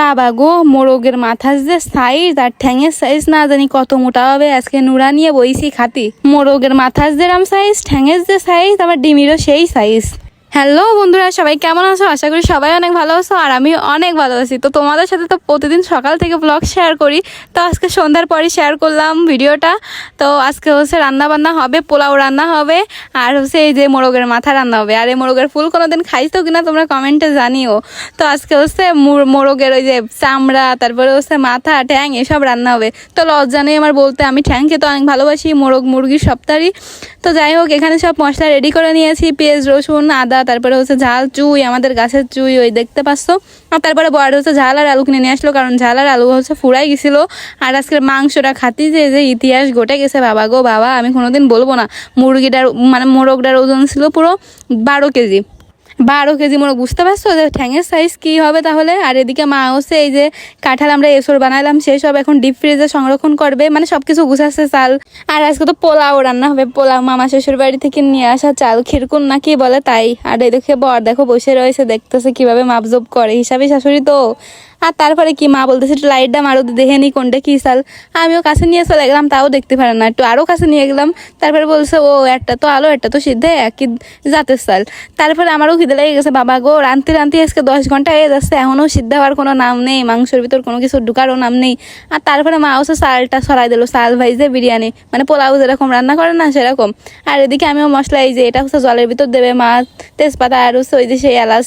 বাবা গো, মোরগের মাথার যে সাইজ আর ঠ্যাঙের সাইজ না জানি কত মোটা হবে, আজকে নুরা নিয়ে বইছি খাতি। মোরগের মাথার যেরাম সাইজ ঠ্যাঙের যে সাইজ আবার ডিমিরও সেই সাইজ হ্যালো বন্ধুরা, সবাই কেমন আছো? আশা করি সবাই অনেক ভালো আছো আর আমি অনেক ভালো আছি। তো তোমাদের সাথে তো প্রতিদিন সকাল থেকে ব্লগ শেয়ার করি। তো আজকে সন্ধ্যার পরই শেয়ার করলাম ভিডিওটা। তো আজকে হচ্ছে রান্না বান্না হবে, পোলাও রান্না হবে, আর হচ্ছে এই যে মোরগের মাথা রান্না হবে। আর এই মোরগের ফুল কোনো কোনোদিন খাইছো কিনা তোমরা কমেন্টে জানিও। তো আজকে হচ্ছে মুর- মোরগের ওই যে চামড়া, তারপরে হচ্ছে মাথা, ঠ্যাং এসব রান্না হবে। তো লজ্জা নেই আমার বলতে, আমি ঠ্যাং খেতে অনেক ভালোবাসি, মোরগ মুরগির সপ্তাহই তো যাই হোক, এখানে সব মশলা রেডি করে নিয়েছি, পেঁয়াজ, রসুন, আদা তারপরে হচ্ছে ঝাল, চুই, আমাদের গাছের চুই, ওই দেখতে পাচ্ছ? আর তারপরে বড় হচ্ছে ঝাল আর আলু কিনে নিয়ে আসলো, কারণ ঝাল আর আলু হচ্ছে ফুরাই গেছিল। আর আজকের মাংসটা খাতি যে যে ইতিহাস ঘটে গেছে, বাবা গো, বাবা, আমি কোনোদিন বলব না। মুরগিটার মানে মোরগটার ওজন ছিল পুরো বারো কেজি। বারো কেজি মোরগ বুঝতে পারছ? যে ঠ্যাঙের সাইজ কি হবে তাহলে? আর এদিকে মা হচ্ছে এই যে কাঁঠাল আমরা এসর বানালাম সেই সব এখন ডিপ ফ্রিজে সংরক্ষণ করবে। মানে সব কিছু গুছাচ্ছে চাল। আর আজকে তো পোলাও রান্না হবে। পোলাও মামা শ্বশুর বাড়ি থেকে নিয়ে আসা চাল। খিরকুন না কি বলে তাই? আর এদিকে বর দেখো বসে রয়েছে, দেখতেছে কীভাবে মাপজোপ করে। হিসাবে শাশুড়ি তো আর তারপরে কি মা বলতেছে, একটু লাইটটা মারো দেখে নি কোনটা কি চাল। আমিও কাছে নিয়ে চলে গেলাম, তাও দেখতে পারে না। একটু আরও কাছে নিয়ে গেলাম, তারপরে বলছে, ও, একটা তো আলো, একটা তো সিদ্ধে, একই জাতের সাল তারপরে আমারও খিদে লেগে গেছে, বাবা গো রানতে রানতে আজকে দশ ঘণ্টা হয়ে যাচ্ছে এখনও সিদ্ধ হওয়ার কোনো নাম নেই, মাংসের ভিতর কোনো কিছু ঢুকারও নাম নেই। আর তারপরে মা হচ্ছে চালটা সরাই দিল, চাল ভাইজে বিরিয়ানি মানে পোলাও যেরকম রান্না করে না সেরকম। আর এদিকে আমিও মশলা, এই যে এটা হচ্ছে জলের ভিতর দেবে মা, তেজপাতা আর হচ্ছে ওই যে সেই এলাচ।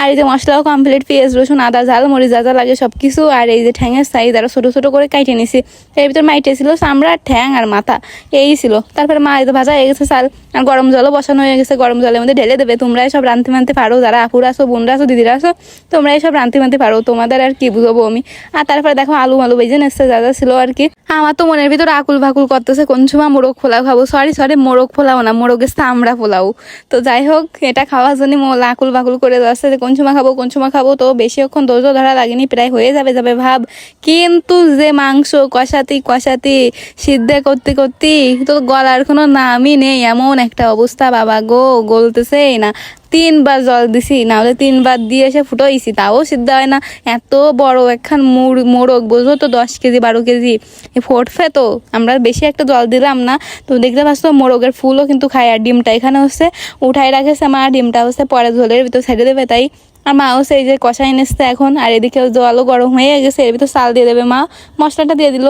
আর এই যে মশলাও কমপ্লিট পেঁয়াজ, রসুন, আদা ঝাল মরিচ যা লাগে সব কিছু আর এই যে ঠ্যাঙের সাইজ আরও ছোটো ছোটো করে কাইটে নিছি। এর ভিতর মাইটে ছিল চামড়া, ঠ্যাং আর মাথা, এই ছিল। তারপরে মা এই ভাজা হয়ে গেছে চাল, আর গরম জলও বসানো হয়ে গেছে, গরম জলের মধ্যে ঢেলে দেবে। তোমরাই সব রাঁধতে মানতে পারো, যারা আপুরা আছো, বোনরা আছো, দিদিরা আছো, তোমরাই সব রাঁধতে মানতে পারো। তোমাদের আর কি বুঝব আমি। আর তারপরে দেখো আলু মালু বেজে নেচ্ছে, যা যা ছিল আর কি। আমার তো মনের ভিতর আকুল ভাকুল করতেছে, কোন সময় মোরগ পোলাও খাব? সরি সরি মোরগ ফোলাও না, মোরগের চামড়া ফোলাও তো যাই হোক, এটা খাওয়ার জন্য মোল আকুল বাকুল করে যাচ্ছে যে কোন সময় খাব, কোন সময় খাব, তো বেশিক্ষণ ধৈর্য ধরা লাগেনি। প্রায় হয়ে যাবে যাবে ভাব। কিন্তু যে মাংস কষাতি কষাতি সিদ্ধে করতে করতে তো গলার কোনো নামই নেই, এমন একটা অবস্থা বাবা গো, গলতেছেই না। তিনবার জল দিছি, নাহলে তিনবার দিয়ে এসে ফুটোইছি, তাও সিদ্ধ হয় না। এত বড় একখান মুর মোরগ বুঝো তো, দশ কেজি, বারো কেজি। এ ফুটবে তো, আমরা বেশি একটা জল দিলাম না। তো দেখতে পাচ্ছ মোরগের ফুলও কিন্তু খায় আর ডিমটা এখানে হচ্ছে উঠাই রাখেছে মা, ডিমটা হচ্ছে পরে ঝোলের ভিতর ছেড়ে দেবে, তাই আর মাও সেই যে কষাই এনেছে এখন, আর এদিকেও জলও গরম হয়ে গেছে, এর ভিতরে চাল দিয়ে দেবে মা। মশলাটা দিয়ে দিল।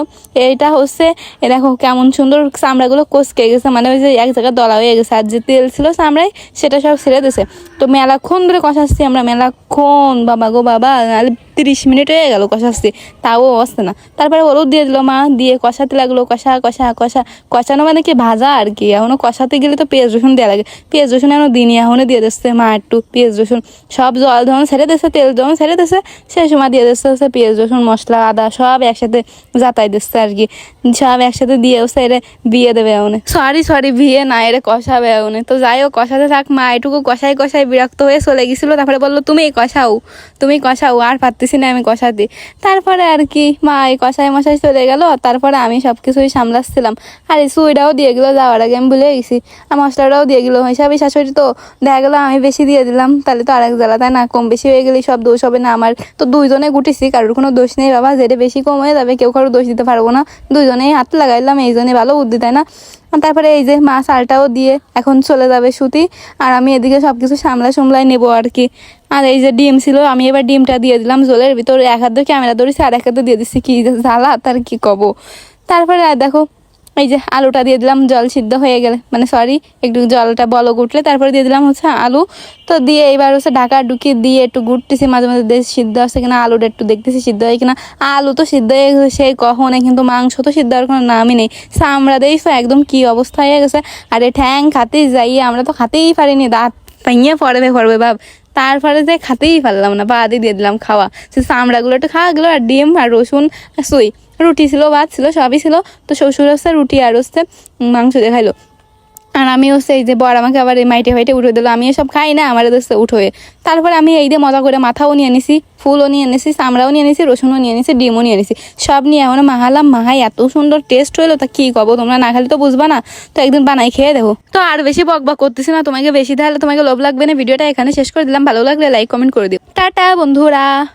এইটা হচ্ছে, এ দেখো কেমন সুন্দর চামড়াগুলো কচকে গেছে মানে ওই যে এক জায়গায় দলা হয়ে গেছে। আর যে তেল ছিল চামড়ায়, সেটা সব ছেড়ে দিয়েছে তো মেলাক্ষণ ধরে কষাচ্ছি আমরা, মেলাক্ষণ, বাবা গো বাবা তিরিশ মিনিট হয়ে গেল কষাচ্ছি তাও অবস্থা না। তারপরে হলুদ দিয়ে দিল মা, দিয়ে কষাতে লাগল, কষা কষা কষা। কষানো মানে কি ভাজা আর কি? এখনও কষাতে গেলে তো পেঁয়াজ, রসুন দেওয়া লাগে। পেঁয়াজ, রসুন এখনও দিনই এখনও দিয়ে দিচ্ছে মা একটু পেঁয়াজ, রসুন। সব জল যখন ছেড়ে দিচ্ছে তেল যখন ছেড়ে দিচ্ছে সেই সময় দিয়ে দিচ্ছে হচ্ছে পেঁয়াজ, রসুন, মশলা, আদা, সব একসাথে যাতাই দিচ্ছে আর কি। সব একসাথে দিয়ে হচ্ছে এরে বিয়ে দেবে এখন। সরি সরি বিয়ে না, এরে কষাবে এখন। তো যাই হোক, কষাতে থাক মা, এটুকু কষাই কষাই বিরক্ত হয়ে চলে গেছিল। তারপরে বলল, তুমি কষাও তুমি কষাও, আর পারতেছি না আমি কষাতে তারপরে আর কি, মা এই কষাই মশাই চলে গেল, তারপরে আমি সব কিছুই সামলাচ্ছিলাম। আর এই সুইটাও দিয়ে গেলো, যাওয়ার আগে আমি ভুলে গেছি। আর মশলাটাও দিয়ে গেলো হিসাবে শাশুড়ি তো, দেখা গেলো আমি বেশি দিয়ে দিলাম, তাহলে তো আরেক জ্বালা, তাই না? কম বেশি হয়ে গেলে সব দোষ হবে না আমার। তো দুইজনে গুটিছি, কারোর কোনো দোষ নেই বাবা, যেটা বেশি কম হয়ে যাবে, কেউ কারও দোষ দিতে পারব না। দুইজনেই হাত লাগাইলাম এই জন্য ভালো বুদ্ধি, তাই না? তারপরে এই যে মা চালটাও দিয়ে এখন চলে যাবে সুতি, আর আমি এদিকে সব কিছু সামলা সামলাই নেব আর কি। আর এই যে ডিম ছিল, আমি এবার ডিমটা দিয়ে দিলাম জলের ভিতরে, এক হাত ক্যামেরা ধরেছি, আর এক হাতে দিয়ে দিচ্ছি, কি জ্বালা তার কি কব। তারপরে আর দেখো এই যে আলুটা দিয়ে দিলাম, জল সিদ্ধ হয়ে গেলে মানে সরি একটু জলটা বলো গুটলে তারপরে দিয়ে দিলাম হচ্ছে আলু। তো দিয়ে এবার হচ্ছে ঢাকা ঢুকি দিয়ে একটু গুটতেছি মাঝে মাঝে দেশ সিদ্ধ আসছে কিনা, আলুটা একটু দেখতেছি, সিদ্ধ হয় কিনা। আলু তো সিদ্ধ হয়ে গেছে সেই কখনে কিন্তু মাংস তো সিদ্ধ হওয়ার কোনো নামই নেই। চামড়া দিয়েই একদম কি অবস্থা হয়ে গেছে। আর এই ঠ্যাং খাতেই যাই আমরা তো খাতেই পারিনি, দাঁত পাইয়ে পড়বে পড়বে ভাব তারপরে যে খাতেই পারলাম না, বাদই দিয়ে দিলাম খাওয়া। সে চামড়াগুলো একটু খাওয়া গেলো, আর ডিম, আর রসুন সুই। রুটি ছিল, ভাত ছিল, সবই ছিল। তো শ্বশুর হচ্ছে রুটি আর হচ্ছে মাংস দেখাইলো আর আমি হচ্ছে এই যে বর আমাকে আবার এই মাইটে ফাইটে উঠে দিল। আমি এসব খাই না, আমার হচ্ছে উঠোয়ে। তারপরে আমি এই দিয়ে মজা করে মাথাও নিয়ে নিছি, ফুলও নিয়ে নিছি, চামড়াও নিয়ে নিছি, রসুনও নিয়ে নিছি, ডিমও নিয়ে নিছি। সব নিয়ে এখন মাহালাম মাহাই এত সুন্দর টেস্ট হইল, তা কী কব তোমরা? না খালি তো বুঝবা না। তো একদিন বানাই খেয়ে দেখো। তো আর বেশি বক বক করতেছি না, তোমাকে বেশি তাহলে তোমাকে লোভ লাগবে না। ভিডিওটা এখানে শেষ করে দিলাম। ভালো লাগলে লাইক কমেন্ট করে দিও। টাটা বন্ধুরা।